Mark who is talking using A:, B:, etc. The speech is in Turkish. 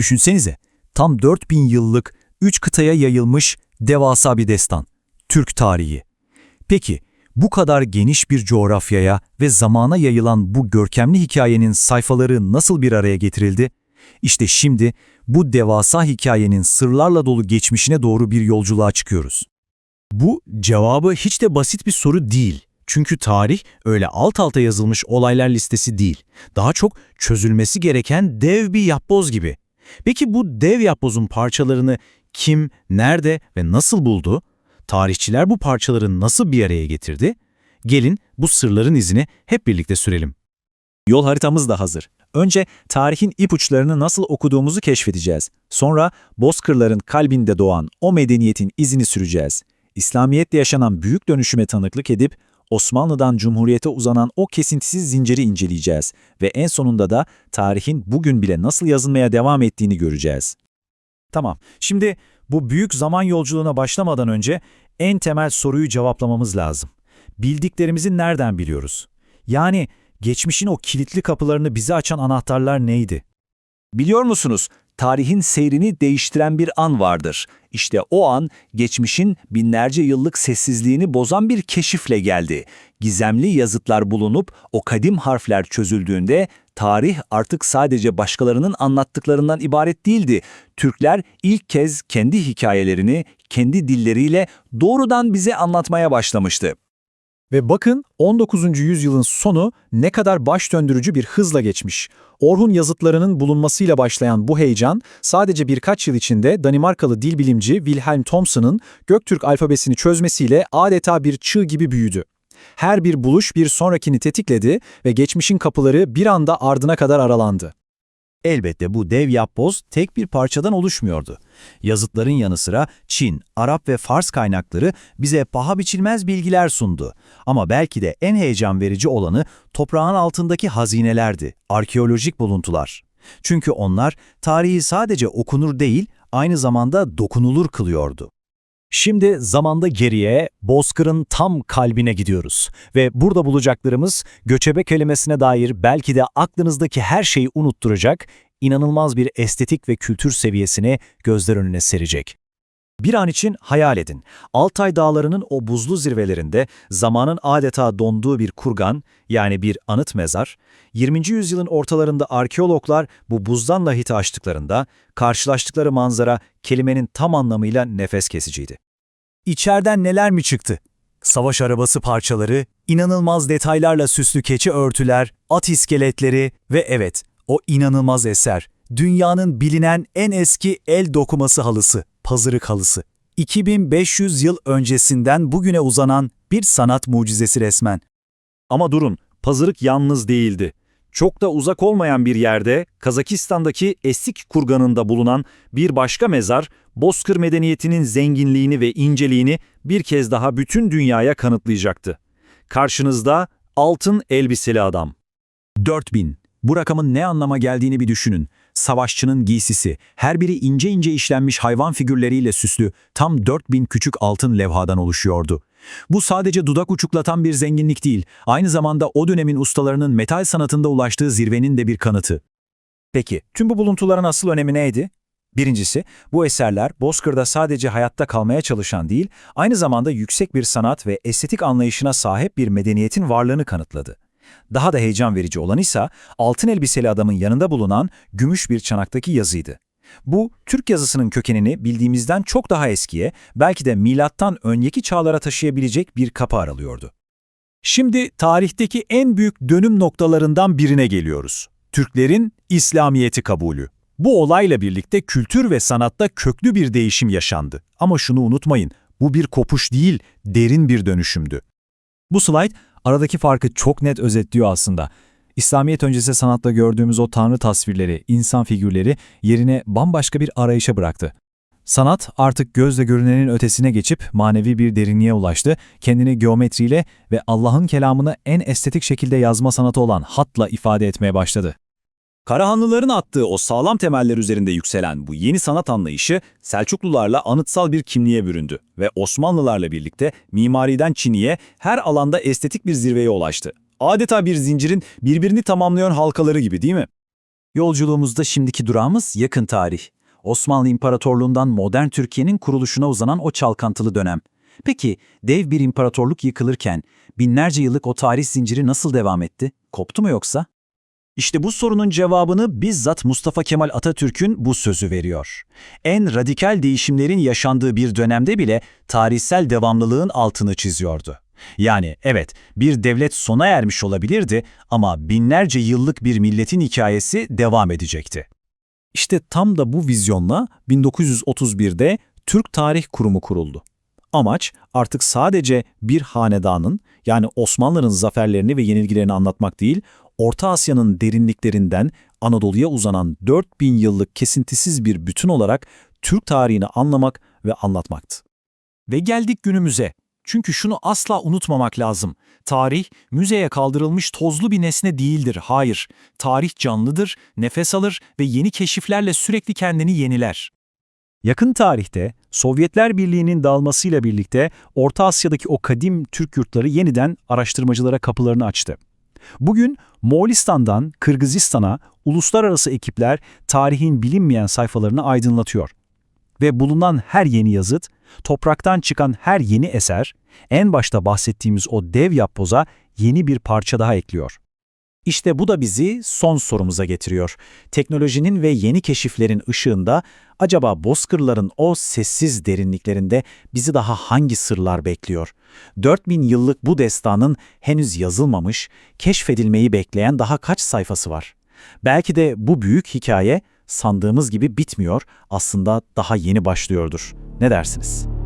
A: Düşünsenize, tam 4000 yıllık, 3 kıtaya yayılmış devasa bir destan. Türk tarihi. Peki, bu kadar geniş bir coğrafyaya ve zamana yayılan bu görkemli hikayenin sayfaları nasıl bir araya getirildi? İşte şimdi bu devasa hikayenin sırlarla dolu geçmişine doğru bir yolculuğa çıkıyoruz. Bu cevabı hiç de basit bir soru değil. Çünkü tarih öyle alt alta yazılmış olaylar listesi değil. Daha çok çözülmesi gereken dev bir yapboz gibi. Peki bu dev yapbozun parçalarını kim, nerede ve nasıl buldu? Tarihçiler bu parçaları nasıl bir araya getirdi? Gelin bu sırların izini hep birlikte sürelim. Yol haritamız da hazır. Önce tarihin ipuçlarını nasıl okuduğumuzu keşfedeceğiz. Sonra bozkırların kalbinde doğan o medeniyetin izini süreceğiz. İslamiyetle yaşanan büyük dönüşüme tanıklık edip Osmanlı'dan Cumhuriyete uzanan o kesintisiz zinciri inceleyeceğiz ve en sonunda da tarihin bugün bile nasıl yazılmaya devam ettiğini göreceğiz. Tamam, şimdi bu büyük zaman yolculuğuna başlamadan önce en temel soruyu cevaplamamız lazım. Bildiklerimizi nereden biliyoruz? Yani geçmişin o kilitli kapılarını bize açan anahtarlar neydi? Biliyor musunuz, tarihin seyrini değiştiren bir an vardır. İşte o an geçmişin binlerce yıllık sessizliğini bozan bir keşifle geldi. Gizemli yazıtlar bulunup o kadim harfler çözüldüğünde tarih artık sadece başkalarının anlattıklarından ibaret değildi. Türkler ilk kez kendi hikayelerini kendi dilleriyle doğrudan bize anlatmaya başlamıştı. Ve bakın 19. yüzyılın sonu ne kadar baş döndürücü bir hızla geçmiş. Orhun yazıtlarının bulunmasıyla başlayan bu heyecan sadece birkaç yıl içinde Danimarkalı dil bilimci Wilhelm Thomson'ın Göktürk alfabesini çözmesiyle adeta bir çığ gibi büyüdü. Her bir buluş bir sonrakini tetikledi ve geçmişin kapıları bir anda ardına kadar aralandı. Elbette bu dev yapboz tek bir parçadan oluşmuyordu. Yazıtların yanı sıra Çin, Arap ve Fars kaynakları bize paha biçilmez bilgiler sundu. Ama belki de en heyecan verici olanı toprağın altındaki hazinelerdi, arkeolojik buluntular. Çünkü onlar tarihi sadece okunur değil, aynı zamanda dokunulur kılıyordu. Şimdi zamanda geriye, Bozkır'ın tam kalbine gidiyoruz. Ve burada bulacaklarımız göçebe kelimesine dair belki de aklınızdaki her şeyi unutturacak, inanılmaz bir estetik ve kültür seviyesini gözler önüne serecek. Bir an için hayal edin. Altay dağlarının o buzlu zirvelerinde zamanın adeta donduğu bir kurgan, yani bir anıt mezar, 20. yüzyılın ortalarında arkeologlar bu buzdan lahiti açtıklarında karşılaştıkları manzara kelimenin tam anlamıyla nefes kesiciydi. İçeriden neler mi çıktı? Savaş arabası parçaları, inanılmaz detaylarla süslü keçi örtüler, at iskeletleri ve evet, o inanılmaz eser, dünyanın bilinen en eski el dokuması halısı, pazırık halısı. 2500 yıl öncesinden bugüne uzanan bir sanat mucizesi resmen. Ama durun, pazırık yalnız değildi. Çok da uzak olmayan bir yerde, Kazakistan'daki Esik kurganında bulunan bir başka mezar, Bozkır medeniyetinin zenginliğini ve inceliğini bir kez daha bütün dünyaya kanıtlayacaktı. Karşınızda altın elbiseli adam. 4000. Bu rakamın ne anlama geldiğini bir düşünün. Savaşçının giysisi, her biri ince ince işlenmiş hayvan figürleriyle süslü, tam 4000 küçük altın levhadan oluşuyordu. Bu sadece dudak uçuklatan bir zenginlik değil, aynı zamanda o dönemin ustalarının metal sanatında ulaştığı zirvenin de bir kanıtı. Peki, tüm bu buluntuların asıl önemi neydi? Birincisi, bu eserler Bozkır'da sadece hayatta kalmaya çalışan değil, aynı zamanda yüksek bir sanat ve estetik anlayışına sahip bir medeniyetin varlığını kanıtladı. Daha da heyecan verici olan ise altın elbiseli adamın yanında bulunan gümüş bir çanaktaki yazıydı. Bu, Türk yazısının kökenini bildiğimizden çok daha eskiye, belki de milattan önceki çağlara taşıyabilecek bir kapı aralıyordu. Şimdi tarihteki en büyük dönüm noktalarından birine geliyoruz. Türklerin İslamiyet'i kabulü. Bu olayla birlikte kültür ve sanatta köklü bir değişim yaşandı. Ama şunu unutmayın, bu bir kopuş değil, derin bir dönüşümdü. Bu slide aradaki farkı çok net özetliyor aslında. İslamiyet öncesi sanatta gördüğümüz o tanrı tasvirleri, insan figürleri yerine bambaşka bir arayışa bıraktı. Sanat artık gözle görünenin ötesine geçip manevi bir derinliğe ulaştı, kendini geometriyle ve Allah'ın kelamını en estetik şekilde yazma sanatı olan hatla ifade etmeye başladı. Karahanlıların attığı o sağlam temeller üzerinde yükselen bu yeni sanat anlayışı Selçuklularla anıtsal bir kimliğe büründü ve Osmanlılarla birlikte mimariden Çin'iye her alanda estetik bir zirveye ulaştı. Adeta bir zincirin birbirini tamamlayan halkaları gibi değil mi?
B: Yolculuğumuzda şimdiki durağımız yakın tarih. Osmanlı İmparatorluğundan modern Türkiye'nin kuruluşuna uzanan o çalkantılı dönem. Peki dev bir imparatorluk yıkılırken binlerce yıllık o tarih zinciri nasıl devam etti? Koptu mu yoksa? İşte bu sorunun cevabını bizzat Mustafa Kemal Atatürk'ün bu sözü veriyor. En radikal değişimlerin yaşandığı bir dönemde bile tarihsel devamlılığın altını çiziyordu. Yani evet bir devlet sona ermiş olabilirdi ama binlerce yıllık bir milletin hikayesi devam edecekti.
A: İşte tam da bu vizyonla 1931'de Türk Tarih Kurumu kuruldu. Amaç artık sadece bir hanedanın yani Osmanlı'nın zaferlerini ve yenilgilerini anlatmak değil, Orta Asya'nın derinliklerinden Anadolu'ya uzanan 4000 yıllık kesintisiz bir bütün olarak Türk tarihini anlamak ve anlatmaktı. Ve geldik günümüze. Çünkü şunu asla unutmamak lazım. Tarih, müzeye kaldırılmış tozlu bir nesne değildir, hayır. Tarih canlıdır, nefes alır ve yeni keşiflerle sürekli kendini yeniler. Yakın tarihte Sovyetler Birliği'nin dağılmasıyla birlikte Orta Asya'daki o kadim Türk yurtları yeniden araştırmacılara kapılarını açtı. Bugün Moğolistan'dan Kırgızistan'a uluslararası ekipler tarihin bilinmeyen sayfalarını aydınlatıyor. Ve bulunan her yeni yazıt, topraktan çıkan her yeni eser, en başta bahsettiğimiz o dev yapboza yeni bir parça daha ekliyor. İşte bu da bizi son sorumuza getiriyor. Teknolojinin ve yeni keşiflerin ışığında acaba bozkırların o sessiz derinliklerinde bizi daha hangi sırlar bekliyor? 4000 yıllık bu destanın henüz yazılmamış, keşfedilmeyi bekleyen daha kaç sayfası var? Belki de bu büyük hikaye sandığımız gibi bitmiyor, aslında daha yeni başlıyordur. Ne dersiniz?